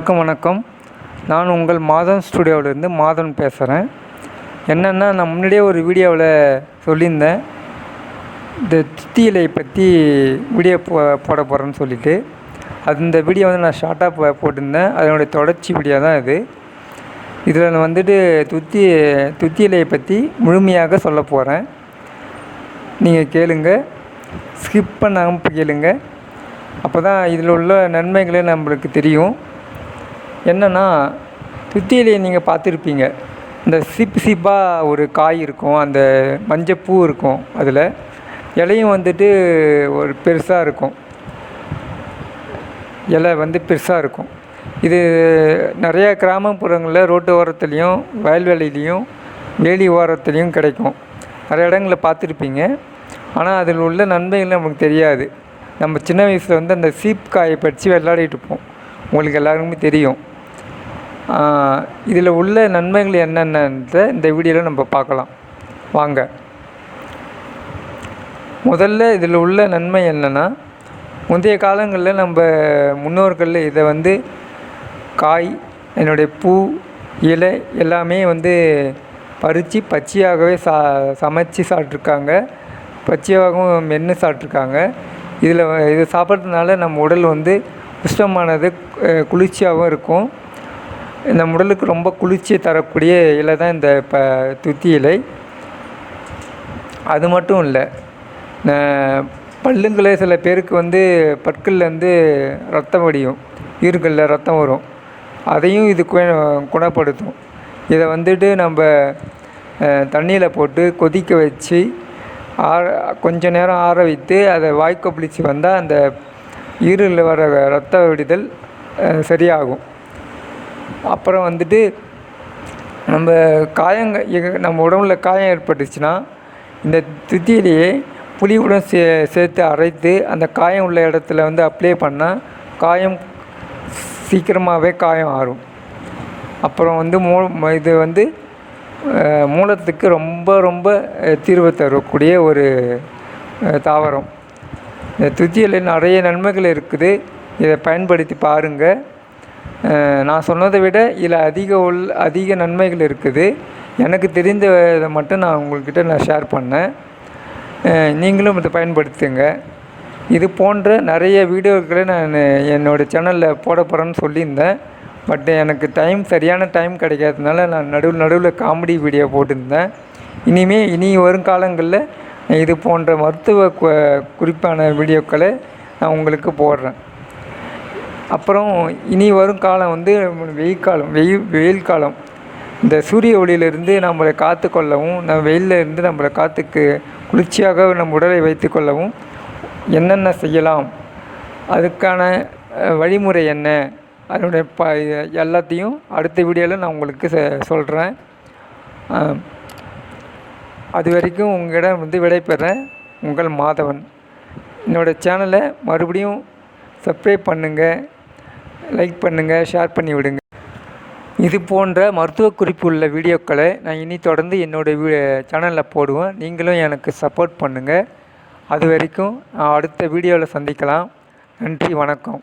வணக்கம் வணக்கம். நான் உங்கள் மாதன் ஸ்டுடியோவிலேருந்து மாதன் பேசுகிறேன் என்னென்னா நான் முன்னாடியே ஒரு வீடியோவில் சொல்லியிருந்தேன். இந்த துத்தி இலையை பற்றி வீடியோ போ போட போகிறேன்னு சொல்லிட்டு. அது இந்த வீடியோ வந்து நான் ஷார்ட்டாக போ போட்டிருந்தேன். அதனுடைய தொடர்ச்சி வீடியோ தான் இது. இதில் நான் வந்துட்டு துத்தி துத்தி இலையை பற்றி முழுமையாக சொல்ல போகிறேன் நீங்கள் கேளுங்க. ஸ்கிப் பண்ணாமல் கேளுங்க. அப்போ தான் இதில் உள்ள நன்மைகளே நம்மளுக்கு தெரியும். என்னென்னா துத்தி நீங்கள் பார்த்துருப்பீங்க. இந்த சீப்பு சீப்பாக ஒரு காய் இருக்கும் அந்த மஞ்சள் பூ இருக்கும் அதில். இலையும் வந்துட்டு ஒரு பெருசாக இருக்கும். இலை வந்து பெருசாக இருக்கும். இது நிறையா கிராமப்புறங்களில் ரோட்டு ஓரத்துலேயும் வயல்வெளியிலையும் வேலி ஓரத்துலேயும் கிடைக்கும். நிறைய இடங்களில் பார்த்துருப்பீங்க. ஆனால் அதில் உள்ள நன்மைகள் நமக்கு தெரியாது. நம்ம சின்ன வயசில் வந்து அந்த சீப் காயை பறித்து விளையாடிட்டு இருப்போம். உங்களுக்கு எல்லாருக்குமே தெரியும். இதில் உள்ள நன்மைகள் என்னென்னன்றத இந்த வீடியோவில் நம்ம பார்க்கலாம். வாங்க. முதல்ல இதில் உள்ள நன்மை என்னென்னா முந்தைய காலங்களில் நம்ம முன்னோர்கள் இதை வந்து காய் என்னுடைய பூ இலை எல்லாமே வந்து பறித்து பச்சையாகவே சா சமைச்சு சாப்பிட்ருக்காங்க. பச்சையாகவும் மென்று சாப்பிட்ருக்காங்க. இதில் இது சாப்பிட்றதுனால நம்ம உடல் வந்து உஷ்டமானது குளிர்ச்சியாகவும் இருக்கும். இந்த உடலுக்கு ரொம்ப குளிர்ச்சியை தரக்கூடிய இலை தான் இந்த இப்போ துத்தி இலை. அது மட்டும் இல்லை பல்லுங்களே சில பேருக்கு வந்து பற்கள்லேருந்து ரத்தம் வடியும் ஈறுகளில் ரத்தம் வரும். அதையும் இது குணப்படுத்தும். இதை வந்துட்டு நம்ம தண்ணியில் போட்டு கொதிக்க வச்சு ஆற கொஞ்ச நேரம் ஆற வைத்து அதை வாய்க்கொப்பளிச்சு வந்தால் அந்த ஈரலில் வர ரத்த விடுதல் சரியாகும். அப்புறம் வந்துட்டு நம்ம காயங்க நம்ம உடம்புல காயம் ஏற்பட்டுச்சுன்னா இந்த துத்தியிலேயே புளியுடன் சே சேர்த்து அரைத்து அந்த காயம் உள்ள இடத்துல வந்து அப்ளை பண்ணால் காயம் சீக்கிரமாகவே காயம் ஆறும். அப்புறம் வந்து மூ இது வந்து மூலத்துக்கு ரொம்ப ரொம்ப தீர்வு தரக்கூடிய ஒரு தாவரம். இந்த துத்தியில் நிறைய நன்மைகள் இருக்குது. இதை பயன்படுத்தி பாருங்கள் நான் சொன்னதை விட இதில் அதிக உள் அதிக நன்மைகள் இருக்குது. எனக்கு தெரிந்த இதை மட்டும் நான் உங்கள்கிட்ட நான் ஷேர் பண்ணேன். நீங்களும் இதை பயன்படுத்துங்க. இது போன்ற நிறைய வீடியோக்களை நான் என்னோடய சேனலில் போட போகிறேன்னு சொல்லியிருந்தேன். பட் எனக்கு டைம் சரியான டைம் கிடைக்காததுனால நான் நடுவில் நடுவில் காமெடி வீடியோ போட்டிருந்தேன். இனிமேல் இனி வரும் காலங்களில் இது போன்ற மருத்துவ குறிப்பான வீடியோக்களை நான் உங்களுக்கு போடுறேன். அப்புறம் இனி வரும் காலம் வந்து வெயில் காலம் வெயில் வெயில் காலம். இந்த சூரிய ஒளியிலிருந்து நம்மளை காத்து கொள்ளவும் நம்ம வெயிலில் இருந்து நம்மளை காத்துக்கு குளிர்ச்சியாக நம் உடலை வைத்து கொள்ளவும் என்னென்ன செய்யலாம்? அதுக்கான வழிமுறை என்ன? அதனுடைய ப எல்லாத்தையும் அடுத்த வீடியோவில் நான் உங்களுக்கு சொல்கிறேன் அது வரைக்கும் உங்களிடம் வந்து விடைபெறேன். உங்கள் மாதவன். என்னோடய சேனலை மறுபடியும் சப்ஸ்கிரைப் பண்ணுங்கள் லைக் பண்ணுங்கள் ஷேர் பண்ணி விடுங்க. இது போன்ற மருத்துவ குறிப்பு உள்ள வீடியோக்களை நான் இனி தொடர்ந்து என்னோடய வீ சேனலில் போடுவேன். நீங்களும் எனக்கு சப்போர்ட் பண்ணுங்கள் அது வரைக்கும் அடுத்த வீடியோவில் சந்திக்கலாம். நன்றி வணக்கம்.